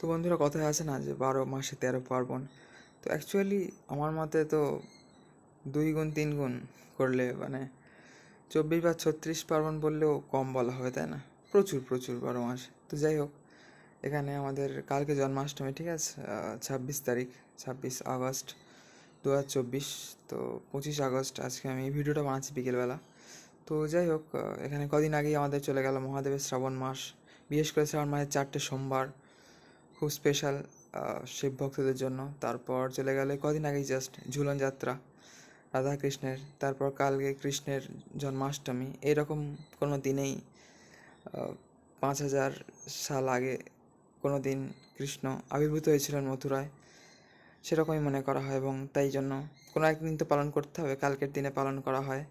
তো বন্ধুরা কথায় আছে না যে বারো মাসে তেরো পার্বণ? তো অ্যাকচুয়ালি আমার মতে তো দুই গুণ, তিন গুণ করলে মানে চব্বিশ বা ছত্রিশ পার্বণ বললেও কম বলা হবে, তাই না? প্রচুর প্রচুর বারো মাস। তো যাই হোক, এখানে আমাদের কালকে জন্মাষ্টমী, ঠিক আছে? ছাব্বিশ তারিখ, ছাব্বিশ আগস্ট দু হাজার চব্বিশ, তো পঁচিশ আগস্ট আজকে আমি এই ভিডিওটা বানাচ্ছি বিকেলবেলা। তো যাই হোক এখানে কদিন আগেই আমাদের চলে গেল মহাদেবের শ্রাবণ মাস। বিশেষ করে শ্রাবণ মাসের চারটে সোমবার। খুব স্পেশাল শিব ভক্তদের জন্য। তারপর চলে গেলে কদিন আগেই জাস্ট ঝুলন যাত্রা রাধা কৃষ্ণের তারপর কালকে কৃষ্ণের জন্মাষ্টমী। এরকম কোনো দিনেই পাঁচ হাজার সাল আগে কোনো দিন কৃষ্ণ আবির্ভূত হয়েছিলেন মথুরায়। সেরকমই মনে করা হয় এবং তাই জন্য কোনো একদিন তো পালন করতে হবে, কালকের দিনে পালন করা হয়।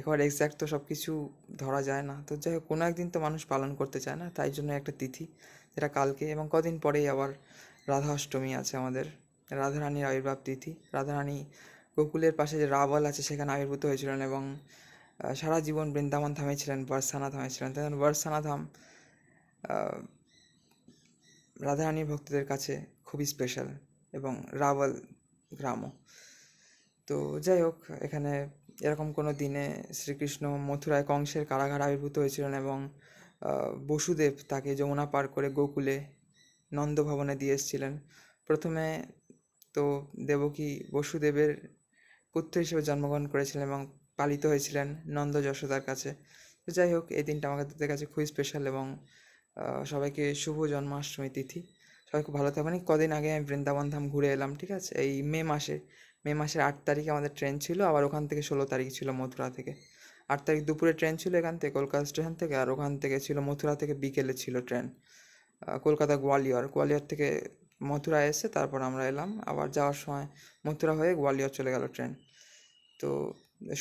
একেবারে এক্স্যাক্ট তো সব কিছু ধরা যায় না। তো যাই হোক, কোনো একদিন তো মানুষ পালন করতে চায় না, তাই জন্য একটা তিথি, যেটা কালকে এবং কদিন পরেই আবার রাধা অষ্টমী আছে আমাদের, রাধারানীর আবির্ভাব তিথি। রাধারানী গোকুলের পাশে যে রাবল আছে, সেখানে আবির্ভূত হয়েছিলেন এবং সারা জীবন বৃন্দাবন ধামে ছিলেন, বর্ষানা ধামে ছিলেন। তাই জন্য বর্ষানা ধাম রাধারানীর ভক্তদের কাছে খুবই স্পেশাল এবং রাবল গ্রামও। তো যাই হোক, এখানে এরকম কোনো দিনে শ্রীকৃষ্ণ মথুরায় কংসের কারাগার আবির্ভূত হয়েছিলেন এবং বসুদেব তাকে যমুনা পার করে গোকুলে নন্দ ভবনে দিয়ে এসেছিলেন। প্রথমে তো দেবকী বসুদেবের পুত্র হিসেবে জন্মগ্রহণ করেছিলেন এবং পালিত হয়েছিলেন নন্দ যশোদার কাছে। তো যাই হোক, এই দিনটা আমাদের কাছে খুবই স্পেশাল এবং সবাইকে শুভ জন্মাষ্টমী তিথি। সবাই খুব ভালো থাকবেন। কদিন আগে আমি বৃন্দাবন ধাম ঘুরে এলাম, ঠিক আছে? এই মে মাসে মে মাসের আট তারিখে আমাদের ট্রেন ছিল, আবার ওখান থেকে ষোলো তারিখ ছিল মথুরা থেকে। আট তারিখ দুপুরে ট্রেন ছিল এখান থেকে, কলকাতা স্টেশন থেকে, আর ওখান থেকে ছিল মথুরা থেকে বিকেলে ছিল ট্রেন। কলকাতা গোয়ালিয়র। গোয়ালিয়র থেকে মথুরা এসে তারপর আমরা এলাম, আবার যাওয়ার সময় মথুরা হয়ে গোয়ালিয়র চলে গেল ট্রেন। তো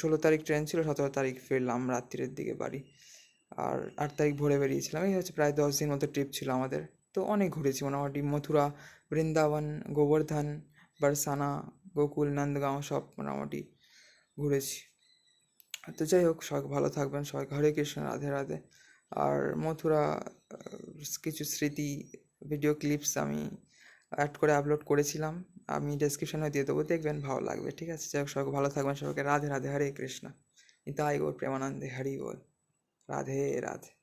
ষোলো তারিখ ট্রেন ছিল, সতেরো তারিখ ফিরলাম রাত্রির দিকে বাড়ি। আর আট তারিখ ভোরে বেরিয়েছিলাম, এই হচ্ছে প্রায় দশ দিন মতো ট্রিপ ছিল আমাদের। তো অনেক ঘুরেছি, মোটামুটি মথুরা, বৃন্দাবন, গোবর্ধন, বারসানা গোকুল, নন্দগাঁও সব মোটামুটি ঘুরেছি। তো যাই হোক, সবাই ভালো থাকবেন। সবাই হরে কৃষ্ণ, রাধে রাধে। আর মথুরা কিছু স্মৃতি ভিডিও ক্লিপস আমি অ্যাড করে আপলোড করেছিলাম। আমি ডেসক্রিপশনে দিয়ে দেবো, দেখবেন ভালো লাগবে। ঠিক আছে? যাই হোক, সবাই ভালো থাকবেন। সবাইকে রাধে রাধে, হরে কৃষ্ণ। নিতাই গৌর প্রেমানন্দে, হরি বল। রাধে রাধে।